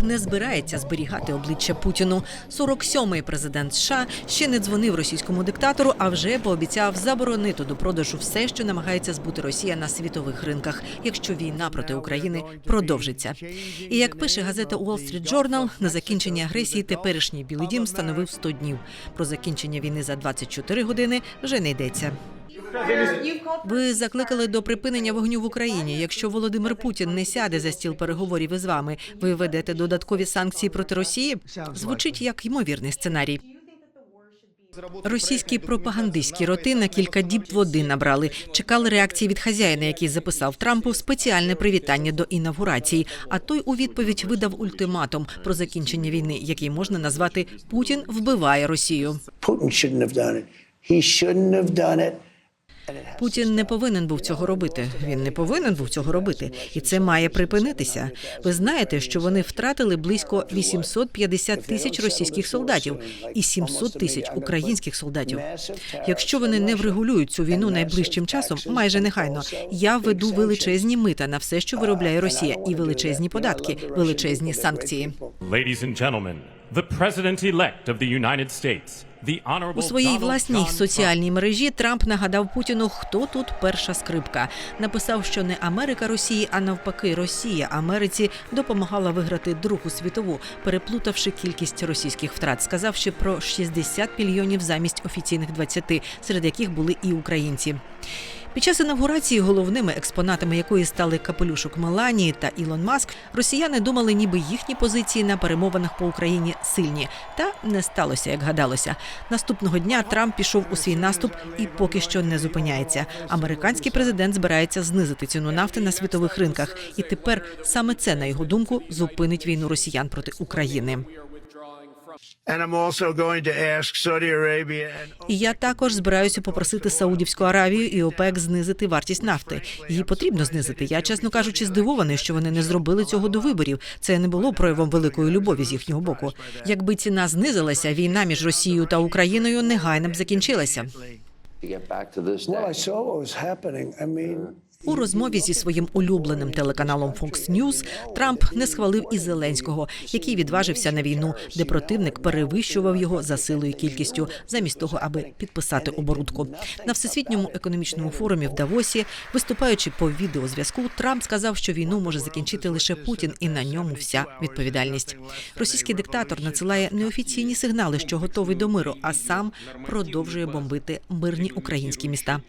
не збирається зберігати обличчя Путіну. 47-й президент США ще не дзвонив російському диктатору, а вже пообіцяв заборонити до продажу все, що намагається збути Росія на світових ринках, якщо війна проти України продовжиться. І як пише газета Wall Street Journal, на закінчення агресії теперішній Білий Дім становив 100 днів. Про закінчення війни за 24 години вже не йдеться. Ви закликали до припинення вогню в Україні. Якщо Володимир Путін не сяде за стіл переговорів із вами, ви ведете додаткові санкції проти Росії? Звучить як ймовірний сценарій. Російські пропагандистські роти на кілька діб води набрали. Чекали реакції від хазяїна, який записав Трампу спеціальне привітання до інавгурації. А той у відповідь видав ультиматум про закінчення війни, який можна назвати Путін вбиває Росію. Putin Путін не повинен був цього робити. Він не повинен був цього робити, і це має припинитися. Ви знаєте, що вони втратили близько 850 тисяч російських солдатів і 700 тисяч українських солдатів. Якщо вони не врегулюють цю війну найближчим часом, майже негайно, я введу величезні мита на все, що виробляє Росія, і величезні податки, величезні санкції. У своїй власній соціальній мережі Трамп нагадав Путіну, хто тут перша скрипка. Написав, що не Америка Росії, а навпаки, Росія Америці допомагала виграти Другу світову, переплутавши кількість російських втрат, сказавши про 60 мільйонів замість офіційних 20, серед яких були і українці. Під час інавгурації головними експонатами якої стали капелюшок Меланії та Ілон Маск, росіяни думали, ніби їхні позиції на перемовинах по Україні сильні. Та не сталося, як гадалося. Наступного дня Трамп пішов у свій наступ і поки що не зупиняється. Американський президент збирається знизити ціну нафти на світових ринках, і тепер саме це, на його думку, зупинить війну росіян проти України. І я також збираюся попросити Саудівську Аравію і ОПЕК знизити вартість нафти. Її потрібно знизити. Я, чесно кажучи, здивований, що вони не зробили цього до виборів. Це не було проявом великої любові з їхнього боку. Якби ціна знизилася, війна між Росією та Україною негайно б закінчилася. У розмові зі своїм улюбленим телеканалом Fox News Трамп не схвалив і Зеленського, який відважився на війну, де противник перевищував його за силою кількістю, замість того, аби підписати оборудку. На всесвітньому економічному форумі в Давосі, виступаючи по відеозв'язку, Трамп сказав, що війну може закінчити лише Путін, і на ньому вся відповідальність. Російський диктатор надсилає неофіційні сигнали, що готовий до миру, а сам продовжує бомбити мирні українські міста.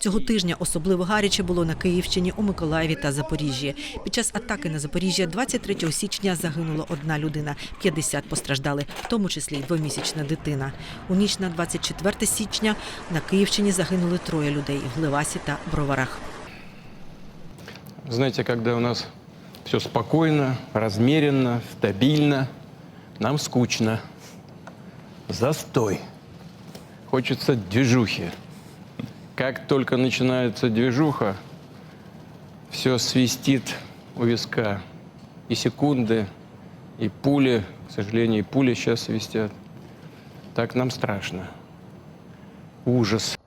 Цього тижня особливо гаряче було на Київщині, у Миколаєві та Запоріжжі. Під час атаки на Запоріжжя 23 січня загинула одна людина, 50 постраждали, в тому числі й двомісячна дитина. У ніч на 24 січня на Київщині загинули троє людей в Левасі та Броварах. Знаете, когда у нас все спокойно, размеренно, стабильно, нам скучно. Застой. Хочется движухи. Как только начинается движуха, все свистит у виска. И секунды, и пули, к сожалению, и пули сейчас свистят. Так нам страшно. Ужас.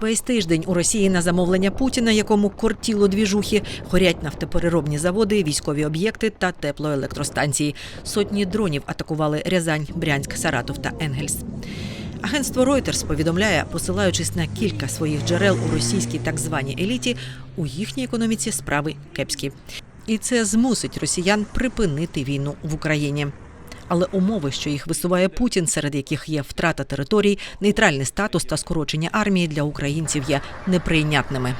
Весь тиждень у Росії на замовлення Путіна, якому кортіло двіжухи, горять нафтопереробні заводи, військові об'єкти та теплоелектростанції. Сотні дронів атакували Рязань, Брянськ, Саратов та Енгельс. Агентство Reuters повідомляє, посилаючись на кілька своїх джерел у російській так званій еліті, у їхній економіці справи кепські. І це змусить росіян припинити війну в Україні. Але умови, що їх висуває Путін, серед яких є втрата територій, нейтральний статус та скорочення армії для українців, є неприйнятними.